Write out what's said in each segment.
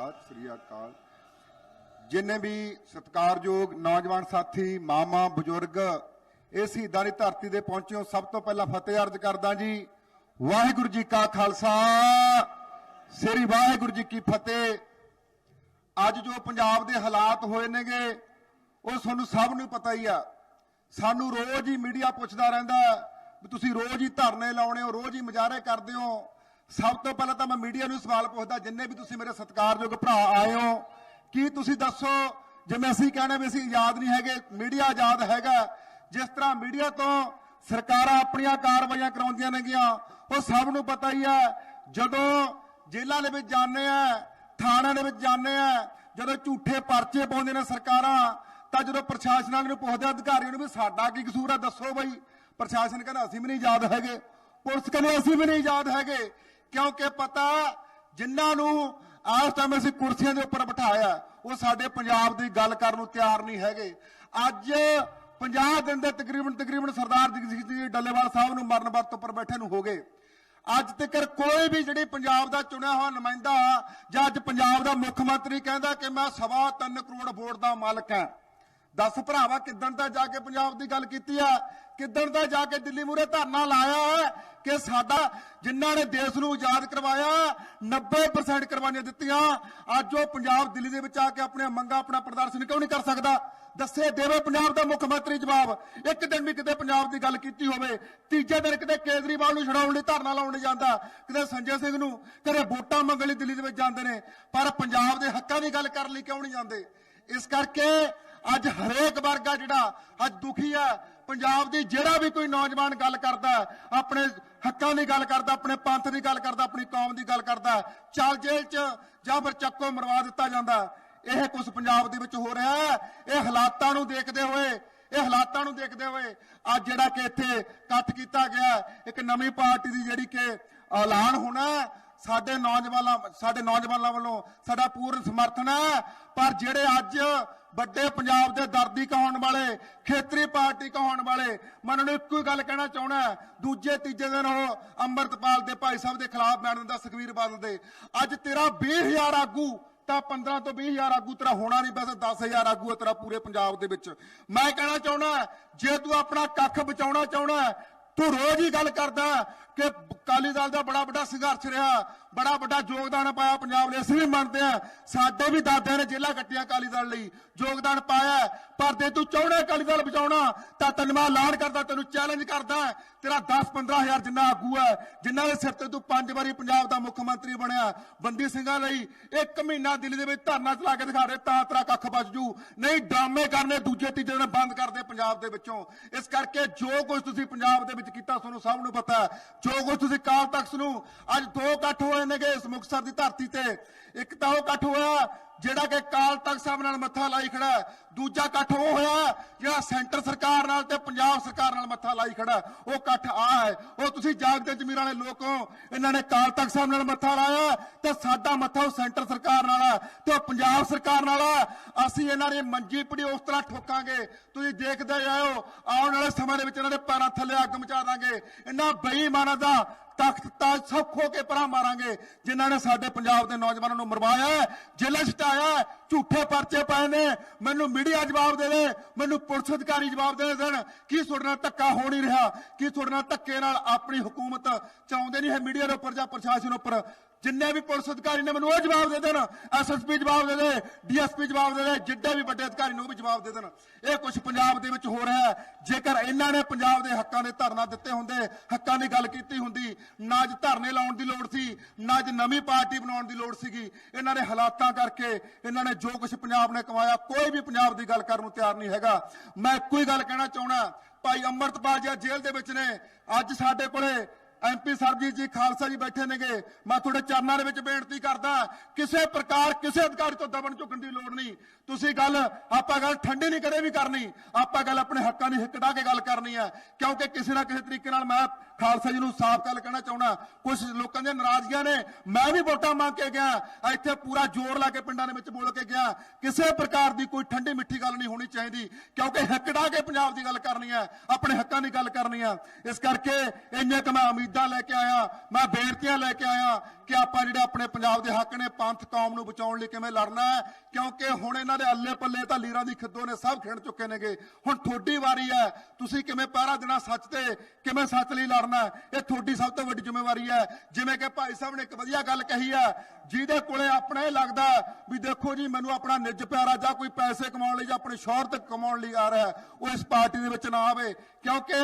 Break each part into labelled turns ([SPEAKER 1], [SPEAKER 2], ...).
[SPEAKER 1] ਸਤਿ ਸ੍ਰੀ ਅਕਾਲ। ਜਿੰਨੇ ਵੀ ਸਤਿਕਾਰਯੋਗ ਨੌਜਵਾਨ ਸਾਥੀ, ਮਾਮਾ, ਬਜ਼ੁਰਗ, ਇਹ ਸ਼ਹੀਦਾਂ ਦੀ ਧਰਤੀ ਦੇ ਪਹੁੰਚੇ ਸਭ ਤੋਂ ਪਹਿਲਾਂ ਫਤਿਹ ਅਰਜ਼ ਕਰਦਾ ਜੀ, ਵਾਹਿਗੁਰੂ ਜੀ ਕਾ ਖਾਲਸਾ, ਸ੍ਰੀ ਵਾਹਿਗੁਰੂ ਜੀ ਕੀ ਫਤਿਹ। ਅੱਜ ਜੋ ਪੰਜਾਬ ਦੇ ਹਾਲਾਤ ਹੋਏ ਨੇਗੇ, ਉਹ ਤੁਹਾਨੂੰ ਸਭ ਨੂੰ ਪਤਾ ਹੀ ਆ। ਸਾਨੂੰ ਰੋਜ਼ ਹੀ ਮੀਡੀਆ ਪੁੱਛਦਾ ਰਹਿੰਦਾ ਵੀ ਤੁਸੀਂ ਰੋਜ਼ ਹੀ ਧਰਨੇ ਲਾਉਣੇ ਹੋ, ਰੋਜ਼ ਹੀ ਮੁਜ਼ਾਹਰੇ ਕਰਦੇ ਹੋ। ਸਭ ਤੋਂ ਪਹਿਲਾਂ ਤਾਂ ਮੈਂ ਮੀਡੀਆ ਨੂੰ ਸਵਾਲ ਪੁੱਛਦਾ, ਜਿੰਨੇ ਵੀ ਤੁਸੀਂ ਮੇਰੇ ਸਤਿਕਾਰਯੋਗ ਭਰਾ ਆਏ ਹੋ, ਕੀ ਤੁਸੀਂ ਦੱਸੋ, ਜਿਵੇਂ ਅਸੀਂ ਕਹਿੰਦੇ ਵੀ ਅਸੀਂ ਆਜ਼ਾਦ ਨਹੀਂ ਹੈਗੇ, ਮੀਡੀਆ ਆਜ਼ਾਦ ਹੈਗਾ, ਜਿਸ ਤਰ੍ਹਾਂ ਮੀਡੀਆ ਤੋਂ ਸਰਕਾਰਾਂ ਆਪਣੀਆਂ ਕਾਰਵਾਈਆਂ ਕਰਾਉਂਦੀਆਂ ਨੇਗੀਆਂ, ਉਹ ਸਭ ਨੂੰ ਪਤਾ ਹੀ ਹੈ, ਜਦੋਂ ਜੇਲ੍ਹਾਂ ਦੇ ਵਿੱਚ ਜਾਂਦੇ ਆ, ਥਾਣਿਆਂ ਦੇ ਵਿੱਚ ਜਾਂਦੇ ਆ, ਜਦੋਂ ਝੂਠੇ ਪਰਚੇ ਪਾਉਂਦੇ ਨੇ ਸਰਕਾਰਾਂ, ਤਾਂ ਜਦੋਂ ਪ੍ਰਸ਼ਾਸਨ ਵਾਲੇ ਨੂੰ ਪੁੱਛਦੇ ਅਧਿਕਾਰੀਆਂ ਨੂੰ ਵੀ ਸਾਡਾ ਕੀ ਕਸੂਰ ਆ ਦੱਸੋ ਬਈ, ਪ੍ਰਸ਼ਾਸਨ ਕਹਿੰਦਾ ਅਸੀਂ ਵੀ ਨਹੀਂ ਆਜ਼ਾਦ ਹੈਗੇ, ਪੁਲਿਸ ਕਹਿੰਦੇ ਅਸੀਂ ਵੀ ਨਹੀਂ ਆਜ਼ਾਦ ਹੈਗੇ ਕਿਉਂਕਿ ਪਤਾ ਜਿਨ੍ਹਾਂ ਨੂੰ ਆਸ ਟਾਈਮ ਅਸੀਂ ਕੁਰਸੀਆਂ ਦੇ ਉੱਪਰ ਬਿਠਾਇਆ, ਉਹ ਸਾਡੇ ਪੰਜਾਬ ਦੀ ਗੱਲ ਕਰਨ ਨੂੰ ਤਿਆਰ ਨਹੀਂ ਹੈਗੇ। ਅੱਜ 50 ਦਿਨ ਦੇ ਤਕਰੀਬਨ ਤਕਰੀਬਨ ਸਰਦਾਰ ਜਗਜੀਤ ਜੀ ਡੱਲੇਵਾਲ ਸਾਹਿਬ ਨੂੰ ਮਰਨ ਵਰਤ ਉੱਪਰ ਬੈਠੇ ਨੂੰ ਹੋ ਗਏ। ਅੱਜ ਤੱਕ ਕੋਈ ਵੀ ਜਿਹੜੀ ਪੰਜਾਬ ਦਾ ਚੁਣਿਆ ਹੋਇਆ ਨੁਮਾਇੰਦਾ ਜਾਂ ਅੱਜ ਪੰਜਾਬ ਦਾ ਮੁੱਖ ਮੰਤਰੀ ਕਹਿੰਦਾ ਕਿ ਮੈਂ ਸਵਾ ਤਿੰਨ ਕਰੋੜ ਵੋਟ ਦਾ ਮਾਲਕ ਹਾਂ। ਦੱਸ ਭਰਾਵਾ ਕਿੱਦਣ ਦਾ ਜਾ ਕੇ ਪੰਜਾਬ ਦੀ ਗੱਲ ਕੀਤੀ ਆ? ਕਿੱਦਣ ਦਾ ਜਾ ਕੇ ਦਿੱਲੀ ਮੂਰੇ ਧਰਨਾ ਲਾਇਆ ਹੈ ਕਿ ਸਾਡਾ, ਜਿਨ੍ਹਾਂ ਨੇ ਦੇਸ਼ ਨੂੰ ਆਜ਼ਾਦ ਕਰਵਾਇਆ 90% ਕੁਰਬਾਨੀਆਂ ਦਿੱਤੀਆਂ, ਅੱਜ ਉਹ ਪੰਜਾਬ ਦਿੱਲੀ ਦੇ ਵਿੱਚ ਆ ਕੇ ਆਪਣੇ ਮੰਗਾਂ ਆਪਣਾ ਪ੍ਰਦਰਸ਼ਨ ਕਿਉਂ ਨਹੀਂ ਕਰ ਸਕਦਾ? ਦੱਸੇ ਦੇਵੇ ਪੰਜਾਬ ਦਾ ਮੁੱਖ ਮੰਤਰੀ ਜਵਾਬ। ਇੱਕ ਦਿਨ ਵੀ ਕਿਤੇ ਪੰਜਾਬ ਦੀ ਗੱਲ ਕੀਤੀ ਹੋਵੇ, ਤੀਜੇ ਦਿਨ ਕਿਤੇ ਕੇਜਰੀਵਾਲ ਨੂੰ ਛਡਾਉਣ ਲਈ ਧਰਨਾ ਲਾਉਣ ਲਈ ਜਾਂਦਾ, ਕਿਤੇ ਸੰਜੇ ਸਿੰਘ ਨੂੰ ਕਦੇ ਵੋਟਾਂ ਮੰਗਣ ਲਈ ਦਿੱਲੀ ਦੇ ਵਿੱਚ ਜਾਂਦੇ ਨੇ, ਪਰ ਪੰਜਾਬ ਦੇ ਹੱਕਾਂ ਦੀ ਗੱਲ ਕਰਨ ਲਈ ਕਿਉਂ ਨਹੀਂ ਜਾਂਦੇ? ਇਸ ਕਰਕੇ ਅੱਜ ਹਰੇਕ ਵਰਗਾ ਜਿਹੜਾ, ਅੱਜ ਦੁਖੀ ਹੈ ਪੰਜਾਬ ਦੀ ਜਿਹੜਾ ਵੀ ਕੋਈ ਨੌਜਵਾਨ ਗੱਲ ਕਰਦਾ ਆਪਣੇ ਹੱਕਾਂ ਦੀ ਗੱਲ ਕਰਦਾ ਆਪਣੇ ਪੰਥ ਦੀ ਗੱਲ ਕਰਦਾ ਆਪਣੀ ਕੌਮ ਦੀ ਗੱਲ ਕਰਦਾ ਹੈ, ਚੱਲ ਜੇਲ੍ਹ 'ਚ ਜਾਂ ਫਿਰ ਚੱਕੋ ਮਰਵਾ ਦਿੱਤਾ ਜਾਂਦਾ। ਇਹ ਕੁਝ ਪੰਜਾਬ ਦੇ ਵਿੱਚ ਹੋ ਰਿਹਾ ਹੈ। ਇਹ ਹਾਲਾਤਾਂ ਨੂੰ ਦੇਖਦੇ ਹੋਏ ਇਹ ਹਾਲਾਤਾਂ ਨੂੰ ਦੇਖਦੇ ਹੋਏ ਅੱਜ ਜਿਹੜਾ ਕਿ ਇੱਥੇ ਇਕੱਠ ਕੀਤਾ ਗਿਆ ਇੱਕ ਨਵੀਂ ਪਾਰਟੀ ਦੀ ਜਿਹੜੀ ਕਿ ਐਲਾਨ ਹੋਣਾ ਸਾਡੇ ਨੌਜਵਾਨਾਂ ਸਾਡੇ ਨੌਜਵਾਨਾਂ ਵੱਲੋਂ ਸਾਡਾ ਪੂਰਨ ਸਮਰਥਨ ਹੈ। ਪਰ ਜਿਹੜੇ ਅੱਜ ਵੱਡੇ ਪੰਜਾਬ ਦੇ ਦਰਦੀ ਕਹਾਉਣ ਵਾਲੇ, ਖੇਤਰੀ ਪਾਰਟੀ ਕਹਾਉਣ ਵਾਲੇ, ਮੈਂ ਉਹਨਾਂ ਨੂੰ ਇੱਕੋ ਹੀ ਗੱਲ ਕਹਿਣਾ ਚਾਹਣਾ ਦੂਜੇ, ਤੀਜੇ ਦਿਨ ਉਹ ਅੰਮ੍ਰਿਤਪਾਲ ਦੇ ਭਾਈ ਸਾਹਿਬ ਦੇ ਖਿਲਾਫ ਬਿਆਨ ਦਿੰਦਾ ਸੁਖਵੀਰ ਬਾਦਲ ਦੇ। ਅੱਜ ਤੇਰਾ 20000 ਆਗੂ, ਤਾਂ 15 ਤੋਂ 20000 ਆਗੂ ਤੇਰਾ ਹੋਣਾ ਨਹੀਂ ਵੈਸੇ 10000 ਆਗੂ ਹੈ ਤੇਰਾ ਪੂਰੇ ਪੰਜਾਬ ਦੇ ਵਿੱਚ। ਮੈਂ ਕਹਿਣਾ ਚਾਹਣਾ ਜੇ ਤੂੰ ਆਪਣਾ ਕੱਖ ਬਚਾਉਣਾ ਚਾਹਣਾ ਤੂੰ ਰੋਜ਼ ਹੀ ਗੱਲ ਕਰਦਾ ਕਿ ਅਕਾਲੀ ਦਲ ਦਾ ਬੜਾ ਵੱਡਾ ਸੰਘਰਸ਼ ਰਿਹਾ, ਬੜਾ ਵੱਡਾ ਯੋਗਦਾਨ ਪਾਇਆ ਪੰਜਾਬ ਲਈ ਅਸੀਂ ਵੀ ਮੰਨਦੇ ਆ ਸਾਡੇ ਵੀ ਦਾਦਿਆਂ ਨੇ ਜੇਲਾ ਕੱਟੀਆਂ ਅਕਾਲੀ ਦਲ ਲਈ, ਯੋਗਦਾਨ ਪਾਇਆ ਪਰ ਜੇ ਤੂੰ ਚਾਹਣਾ ਅਕਾਲੀ ਦਲ ਬਚਾਉਣਾ, ਤਾਂ ਤੈਨੂੰ ਮੈਂ ਐਲਾਨ ਕਰਦਾ, ਤੈਨੂੰ ਚੈਲੰਜ ਕਰਦਾ ਤੇਰਾ 10-15000 ਜਿੰਨਾ ਆਗੂ ਹੈ ਜਿਨ੍ਹਾਂ ਦੇ ਸਿਰ ਤੇ ਤੂੰ ਪੰਜ ਵਾਰੀ ਪੰਜਾਬ ਦਾ ਮੁੱਖ ਮੰਤਰੀ ਬਣਿਆ, ਬੰਦੀ ਸਿੰਘਾਂ ਲਈ ਇੱਕ ਮਹੀਨਾ ਦਿੱਲੀ ਦੇ ਵਿੱਚ ਧਰਨਾ ਚਲਾ ਕੇ ਦਿਖਾ ਦੇ, ਤਾਂ ਤੇਰਾ ਕੱਖ ਬਚ ਜੂ। ਨਹੀਂ, ਡਰਾਮੇ ਕਰਨੇ ਦੂਜੇ ਤੀਜੇ ਦਿਨ ਬੰਦ ਕਰਦੇ ਪੰਜਾਬ ਦੇ ਵਿੱਚੋਂ। ਇਸ ਕਰਕੇ ਜੋ ਕੁਝ ਤੁਸੀਂ ਪੰਜਾਬ ਦੇ ਵਿੱਚ ਕੀਤਾ, ਤੁਹਾਨੂੰ ਸਭ ਨੂੰ ਪਤਾ ਹੈ, ਜੋ ਕੁਝ ਤੁਸੀਂ ਕਾਲ ਤਖਤ ਨੂੰ ਅੱਜ ਦੋ ਇਕੱਠ ਹੋਏ ਨੇਗੇ ਇਸ ਮੁਕਤਸਰ ਦੀ ਧਰਤੀ ਤੇ। ਇੱਕ ਤਾਂ ਉਹ ਇਕੱਠ ਹੋਇਆ ਜਿਹੜਾ ਕਿ ਕਾਲ ਤਖਤ ਸਾਹਿਬ ਨਾਲ ਮੱਥਾ ਲਾਈ ਖੜਾ ਦੂਜਾ ਇਕੱਠ ਉਹ ਹੋਇਆ ਜਿਹੜਾ ਸੈਂਟਰ ਸਰਕਾਰ ਨਾਲ ਤੇ ਪੰਜਾਬ ਸਰਕਾਰ ਨਾਲ ਮੱਥਾ ਲਾਈ ਖੜਾ ਉਹ ਇਕੱਠ ਆ ਹੈ। ਉਹ ਤੁਸੀਂ ਜਾਗਦੇ ਜਮੀਰ ਵਾਲੇ ਲੋਕੋ ਇਹਨਾਂ ਨੇ ਕਾਲ ਤਖਤ ਸਾਹਿਬ ਨਾਲ ਮੱਥਾ ਲਾਇਆ ਤੇ ਸਾਡਾ ਮੱਥਾ ਉਹ ਸੈਂਟਰ ਸਰਕਾਰ ਨਾਲ ਹੈ ਤੇ ਪੰਜਾਬ ਸਰਕਾਰ ਨਾਲ ਹੈ। ਅਸੀਂ ਇਹਨਾਂ ਦੀ ਮੰਜੀ ਪੜੀ ਉਸ ਤਰ੍ਹਾਂ ਠੋਕਾਂਗੇ ਤੁਸੀਂ ਦੇਖਦੇ ਜਾਓ ਆਉਣ ਵਾਲੇ ਸਮੇਂ ਦੇ ਵਿੱਚ ਇਹਨਾਂ ਦੇ ਪੈਰਾਂ ਥੱਲੇ ਅੱਗ ਮਚਾ ਦਾਂਗੇ। ਇਹਨਾਂ ਬੇਈਮਾਨਾਂ ਦਾ ਤਖਤ ਤਾਜ ਸੌਖ ਹੋ ਕੇ ਪਰਾਂ ਮਾਰਾਂਗੇ ਜਿਨ੍ਹਾਂ ਨੇ ਸਾਡੇ ਪੰਜਾਬ ਦੇ ਨੌਜਵਾਨਾਂ ਨੂੰ ਮਰਵਾਇਆ ਹੈ, ਜੇਲ੍ਹਾਂ 'ਚ ਝੂਠੇ ਪਰਚੇ ਪਾਏ ਨੇ ਮੈਨੂੰ ਮੀਡੀਆ ਜਵਾਬ ਦੇਵੇ ਮੈਨੂੰ ਪੁਲਿਸ ਅਧਿਕਾਰੀ ਜਵਾਬ ਦੇ ਦੇਣ। ਕੀ ਤੁਹਾਡੇ ਨਾਲ ਧੱਕਾ ਹੋ ਨਹੀਂ ਰਿਹਾ? ਕੀ ਤੁਹਾਡੇ ਨਾਲ ਧੱਕੇ ਨਾਲ ਆਪਣੀ ਹਕੂਮਤ ਚਾਹੁੰਦੇ ਨਹੀਂ ਹੈ ਮੀਡੀਆ ਦੇ ਉੱਪਰ ਜਾਂ ਪ੍ਰਸ਼ਾਸਨ ਉੱਪਰ? ਜਿੰਨੇ ਵੀ ਪੁਲਿਸ ਅਧਿਕਾਰੀ ਨੇ ਮੈਨੂੰ ਉਹ ਜਵਾਬ ਦੇ ਦੇਣ ਐਸਐਸਪੀ ਜਵਾਬ ਦੇ ਦੇ ਡੀਐਸਪੀ ਜਵਾਬ ਦੇ ਦੇ, ਜਿੱਡੇ ਵੀ ਵੱਡੇ ਅਧਿਕਾਰੀ ਨੂੰ ਉਹ ਵੀ ਜਵਾਬ ਦੇ ਦੇਣ। ਇਹ ਕੁਝ ਪੰਜਾਬ ਦੇ ਵਿੱਚ ਹੋ ਰਿਹਾ ਜੇਕਰ ਇਹਨਾਂ ਨੇ ਪੰਜਾਬ ਦੇ ਹੱਕਾਂ ਦੇ ਧਰਨਾ ਦਿੱਤੇ ਹੁੰਦੇ, ਹੱਕਾਂ ਦੀ ਗੱਲ ਕੀਤੀ ਹੁੰਦੀ, ਨਾ ਅੱਜ ਧਰਨੇ ਲਾਉਣ ਦੀ ਲੋੜ ਸੀ, ਨਾ ਅੱਜ ਨਵੀਂ ਪਾਰਟੀ ਬਣਾਉਣ ਦੀ ਲੋੜ ਸੀਗੀ, ਇਹਨਾਂ ਨੇ ਹਾਲਾਤਾਂ ਕਰਕੇ ਇਹਨਾਂ ਨੇ ਜੋ ਕੁਝ ਪੰਜਾਬ ਨੇ ਕਮਾਇਆ, ਕੋਈ ਵੀ ਪੰਜਾਬ ਦੀ ਗੱਲ ਕਰਨ ਨੂੰ ਤਿਆਰ ਨਹੀਂ ਹੈਗਾ। ਮੈਂ ਇੱਕੋ ਹੀ ਗੱਲ ਕਹਿਣਾ ਚਾਹੁੰਦਾ, ਭਾਈ ਅੰਮ੍ਰਿਤਪਾਲ ਜੀ ਜੇਲ੍ਹ ਦੇ ਵਿੱਚ ਨੇ। ਅੱਜ ਸਾਡੇ ਕੋਲੇ ਐਮਪੀ ਸਰਜੀਤ ਜੀ ਖਾਲਸਾ ਜੀ ਬੈਠੇ ਨੇਗੇ। ਮੈਂ ਤੁਹਾਡੇ ਚਰਨਾਂ ਦੇ ਵਿੱਚ ਬੇਨਤੀ ਕਰਦਾ, ਕਿਸੇ ਪ੍ਰਕਾਰ, ਕਿਸੇ ਅਧਿਕਾਰੀ ਤੋਂ ਦਬਣ ਝੁਕਣ ਦੀ ਲੋੜ ਨਹੀਂ। ਤੁਸੀਂ ਗੱਲ, ਆਪਾਂ ਗੱਲ ਠੰਡੀ ਨਹੀਂ ਕਦੇ ਵੀ ਕਰਨੀ। ਆਪਾਂ ਗੱਲ ਆਪਣੇ ਹੱਕਾਂ ਦੀ ਹਿੱਕ ਢਾ ਕੇ ਗੱਲ ਕਰਨੀ ਹੈ। ਕਿਉਂਕਿ ਕਿਸੇ ਨਾ ਕਿਸੇ ਤਰੀਕੇ ਨਾਲ ਮੈਂ ਖਾਲਸਾ ਜੀ ਨੂੰ ਸਾਫ਼ ਗੱਲ ਕਹਿਣਾ ਚਾਹੁੰਦਾ। ਕੁਝ ਲੋਕਾਂ ਦੀਆਂ ਨਾਰਾਜ਼ਗੀਆਂ ਨੇ, ਮੈਂ ਵੀ ਵੋਟਾਂ ਮੰਗ ਕੇ ਗਿਆ। ਇੱਥੇ ਪੂਰਾ ਜ਼ੋਰ ਲਾ ਕੇ ਪਿੰਡਾਂ ਦੇ ਵਿੱਚ ਬੋਲ ਕੇ ਗਿਆ। ਕਿਸੇ ਪ੍ਰਕਾਰ ਦੀ ਕੋਈ ਠੰਡੀ ਮਿੱਠੀ ਗੱਲ ਨਹੀਂ ਹੋਣੀ ਚਾਹੀਦੀ। ਕਿਉਂਕਿ ਹਿੱਕ ਢਾ ਕੇ ਪੰਜਾਬ ਦੀ ਗੱਲ ਕਰਨੀ ਹੈ, ਆਪਣੇ ਹੱਕਾਂ ਦੀ ਗੱਲ ਕਰਨੀ ਹੈ। ਇਸ ਕਰਕੇ ਇੰਨੇ ਕੁ ਮੈਂ ਉਮੀਦਾਂ ਲੈ ਕੇ ਆਇਆ ਮੈਂ ਬੇਨਤੀਆਂ ਲੈ ਕੇ ਆਇਆ ਕਿ ਆਪਾਂ ਜਿਹੜੇ ਆਪਣੇ ਪੰਜਾਬ ਦੇ ਹੱਕ ਨੇ ਪੰਥ ਕੌਮ ਨੂੰ ਬਚਾਉਣ ਲਈ ਕਿਵੇਂ ਲੜਨਾ ਹੈ? ਕਿਉਂਕਿ ਹੁਣ ਇਹਨਾਂ ਦੇ ਅੱਲੇ ਪੱਲੇ ਤਾਂ ਲੀਰਾਂ ਦੀ ਖਿੱਦੋ ਨੇ ਸਭ ਖਿੰਡ ਚੁੱਕੇ ਨੇਗੇ। ਹੁਣ ਤੁਹਾਡੀ ਵਾਰੀ ਹੈ। ਤੁਸੀਂ ਕਿਵੇਂ ਪਹਿਰਾ ਦੇਣਾ ਸੱਚ ਤੇ? ਕਿਵੇਂ ਸੱਚ ਲਈ ਲੜਨਾ ਇਹ ਤੁਹਾਡੀ ਸਭ ਤੋਂ ਵੱਡੀ ਜ਼ਿੰਮੇਵਾਰੀ ਹੈ। ਜਿਵੇਂ ਕਿ ਭਾਈ ਸਾਹਿਬ ਨੇ ਇੱਕ ਵਧੀਆ ਗੱਲ ਕਹੀ ਹੈ, ਜਿਹਦੇ ਕੋਲੇ ਆਪਣਾ ਇਹ ਲੱਗਦਾ ਵੀ ਦੇਖੋ ਜੀ, ਮੈਨੂੰ ਆਪਣਾ ਨਿੱਜ ਪਿਆਰਾ ਜਾਂ ਕੋਈ ਪੈਸੇ ਕਮਾਉਣ ਲਈ ਜਾਂ ਆਪਣੀ ਸ਼ੋਹਰਤ ਕਮਾਉਣ ਲਈ ਆ ਰਿਹਾ ਉਹ ਇਸ ਪਾਰਟੀ ਦੇ ਵਿੱਚ ਨਾ ਆਵੇ। ਕਿਉਂਕਿ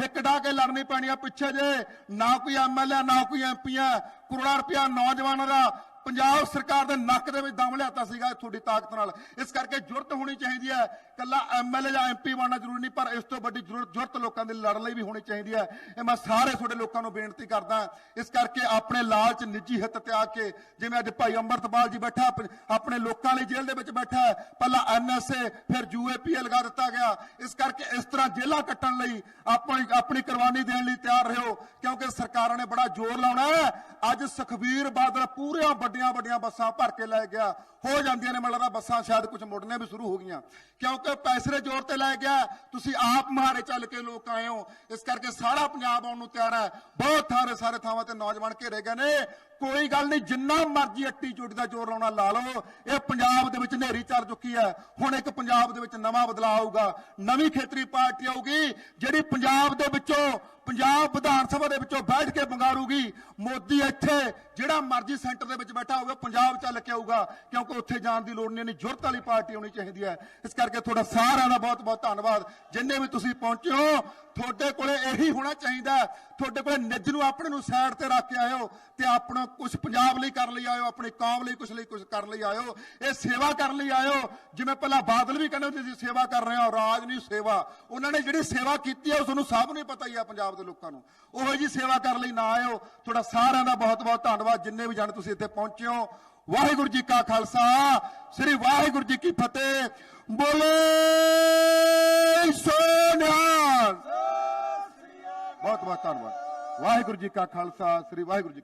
[SPEAKER 1] ਹਿੱਕ ਡਾ ਕੇ ਲੜਨੀ ਪੈਣੀ ਆ ਪਿੱਛੇ ਜੇ। ਨਾ ਕੋਈ ਐਮਐਲਏ ਨਾ ਕੋਈ ਐਮਪੀ ਆ ਕਰੋੜਾਂ ਰੁਪਇਆ ਨੌਜਵਾਨਾਂ ਦਾ ਪੰਜਾਬ ਸਰਕਾਰ ਦੇ ਨੱਕ ਦੇ ਵਿੱਚ ਦਮ ਲਿਆਤਾ ਸੀਗਾ ਤੁਹਾਡੀ ਤਾਕਤ ਨਾਲ। ਇਸ ਕਰਕੇ ਜੁਰਤ ਹੋਣੀ ਚਾਹੀਦੀ ਹੈ। ਕੱਲਾ ਐਮਐਲਏ ਜਾਂ ਐਮਪੀ ਬਣਨਾ ਜ਼ਰੂਰੀ ਨਹੀਂ, ਪਰ ਇਸ ਤੋਂ ਵੱਡੀ ਜੁਰਤ ਲੋਕਾਂ ਦੇ ਲੜਨ ਲਈ ਵੀ ਹੋਣੀ ਚਾਹੀਦੀ ਹੈ। ਇਹ ਮੈਂ ਸਾਰੇ ਤੁਹਾਡੇ ਲੋਕਾਂ ਨੂੰ ਬੇਨਤੀ ਕਰਦਾ ਇਸ ਕਰਕੇ ਆਪਣੇ ਲਾਲਚ, ਨਿੱਜੀ ਹਿੱਤ ਤਿਆਗ ਕੇ ਜਿਵੇਂ ਅੱਜ ਭਾਈ ਅੰਮ੍ਰਿਤਪਾਲ ਜੀ ਬੈਠਾ ਆਪਣੇ ਲੋਕਾਂ ਲਈ ਜੇਲ੍ਹ ਦੇ ਵਿੱਚ ਬੈਠਾ ਹੈ। ਪਹਿਲਾਂ ਐਨਐਸਏ ਫਿਰ ਯੂਏਪੀਏ ਲਗਾ ਦਿੱਤਾ ਗਿਆ। ਇਸ ਕਰਕੇ ਇਸ ਤਰ੍ਹਾਂ ਜੇਲ੍ਹਾਂ ਕੱਟਣ ਲਈ ਆਪਣੀ ਆਪਣੀ ਕੁਰਬਾਨੀ ਦੇਣ ਲਈ ਤਿਆਰ ਰਹੋ, ਕਿਉਂਕਿ ਸਰਕਾਰਾਂ ਨੇ ਬੜਾ ਜ਼ੋਰ ਲਾਉਣਾ ਹੈ। ਅੱਜ ਸੁਖਬੀਰ ਬਾਦਲ ਪੂਰੇ ਪੂਰੀਆਂ ਵੱਡੀਆਂ ਵੱਡੀਆਂ ਬੱਸਾਂ ਭਰ ਕੇ ਲੈ ਗਿਆ। ਹੋ ਜਾਂਦੀਆਂ ਨੇ, ਮੈਨੂੰ ਲੱਗਦਾ ਬੱਸਾਂ ਸ਼ਾਇਦ ਕੁਝ ਮੁੜਨੇ ਵੀ ਸ਼ੁਰੂ ਹੋ ਗਈਆਂ। ਕਿਉਂਕਿ ਪੈਸੇ ਦੇ ਜ਼ੋਰ ਤੇ ਲੈ ਗਿਆ, ਤੁਸੀਂ ਆਪ ਮਹਾਰੇ ਚੱਲ ਕੇ ਲੋਕ ਆਏ ਹੋ। ਇਸ ਕਰਕੇ ਸਾਰਾ ਪੰਜਾਬ ਆਉਣ ਨੂੰ ਤਿਆਰ ਹੈ। ਬਹੁਤ ਥਾਰੇ ਸਾਰੇ ਥਾਵਾਂ ਤੇ ਨੌਜਵਾਨ ਘੇਰੇ ਗਏ ਨੇ। ਕੋਈ ਗੱਲ ਨਹੀਂ, ਜਿੰਨਾ ਮਰਜ਼ੀ ਅੱਟੀ ਚੋਟੀ ਦਾ ਜ਼ੋਰ ਲਾਉਣਾ ਲਾ ਲਓ। ਇਹ ਪੰਜਾਬ ਦੇ ਵਿੱਚ ਹਨੇਰੀ ਚੱਲ ਚੁੱਕੀ ਹੈ। ਹੁਣ ਇੱਕ ਪੰਜਾਬ ਦੇ ਵਿੱਚ ਨਵਾਂ ਬਦਲਾਅ ਆਊਗਾ। ਨਵੀਂ ਖੇਤਰੀ ਪਾਰਟੀ ਆਊਗੀ, ਜਿਹੜੀ ਪੰਜਾਬ ਦੇ ਵਿੱਚੋਂ ਪੰਜਾਬ ਵਿਧਾਨ ਸਭਾ ਦੇ ਵਿੱਚੋਂ ਬੈਠ ਕੇ ਬੰਗਾਰੂਗੀ ਮੋਦੀ ਇੱਥੇ ਜਿਹੜਾ ਮਰਜ਼ੀ ਸੈਂਟਰ ਦੇ ਵਿੱਚ ਬੈਠਾ ਹੋਵੇ ਪੰਜਾਬ ਚੱਲ ਕੇ ਆਊਗਾ, ਕਿਉਂਕਿ ਉੱਥੇ ਜਾਣ ਦੀ ਲੋੜ ਨਹੀਂ ਨਹੀਂ ਜੁਰਤ ਵਾਲੀ ਪਾਰਟੀ ਹੋਣੀ ਚਾਹੀਦੀ ਹੈ। ਇਸ ਕਰਕੇ ਤੁਹਾਡਾ ਸਾਰਿਆਂ ਦਾ ਬਹੁਤ ਬਹੁਤ ਧੰਨਵਾਦ। ਜਿੰਨੇ ਵੀ ਤੁਸੀਂ ਪਹੁੰਚੇ ਹੋ, ਤੁਹਾਡੇ ਕੋਲੇ ਇਹੀ ਹੋਣਾ ਚਾਹੀਦਾ ਤੁਹਾਡੇ ਕੋਲੇ ਨਿੱਜ ਨੂੰ ਆਪਣੇ ਨੂੰ ਸਾਈਡ ਤੇ ਰੱਖ ਕੇ ਆਇਓ ਤੇ ਆਪਣਾ ਕੁਝ ਪੰਜਾਬ ਲਈ ਕਰ ਲਈ ਆਇਓ ਆਪਣੀ ਕੌਮ ਲਈ ਕੁਝ ਲਈ ਕੁਝ ਕਰਨ ਲਈ ਆਇਓ ਇਹ ਸੇਵਾ ਕਰਨ ਲਈ ਆਇਓ ਜਿਵੇਂ ਪਹਿਲਾਂ ਬਾਦਲ ਵੀ ਕਹਿੰਦੇ ਹੁੰਦੇ ਸੀ, ਸੇਵਾ ਕਰ ਰਹੇ ਹਾਂ, ਰਾਜ ਨਹੀਂ ਸੇਵਾ। ਉਹਨਾਂ ਨੇ ਜਿਹੜੀ ਸੇਵਾ ਕੀਤੀ ਹੈ, ਉਹ ਤੁਹਾਨੂੰ ਸਭ ਨੂੰ ਹੀ ਪਤਾ ਹੀ ਆ ਪੰਜਾਬ ਦੇ ਲੋਕਾਂ ਨੂੰ। ਉਹੋ ਜੀ ਸੇਵਾ ਕਰਨ ਲਈ ਨਾ ਆਇਓ। ਤੁਹਾਡਾ ਸਾਰਿਆਂ ਦਾ ਬਹੁਤ ਬਹੁਤ ਧੰਨਵਾਦ। ਜਿੰਨੇ ਵੀ ਜਣ ਤੁਸੀਂ ਇੱਥੇ ਪਹੁੰਚੇ ਹੋ। ਵਾਹਿਗੁਰੂ ਜੀ ਕਾ ਖਾਲਸਾ। ਸ੍ਰੀ ਵਾਹਿਗੁਰੂ ਜੀ ਕੀ ਫਤਿਹ। ਬੋਲੇ ਸੋਨਿਹਾਲ ਬਹੁਤ ਬਹੁਤ ਧੰਨਵਾਦ। ਵਾਹਿਗੁਰੂ ਜੀ ਕਾ ਖਾਲਸਾ। ਸ੍ਰੀ ਵਾਹਿਗੁਰੂ ਜੀ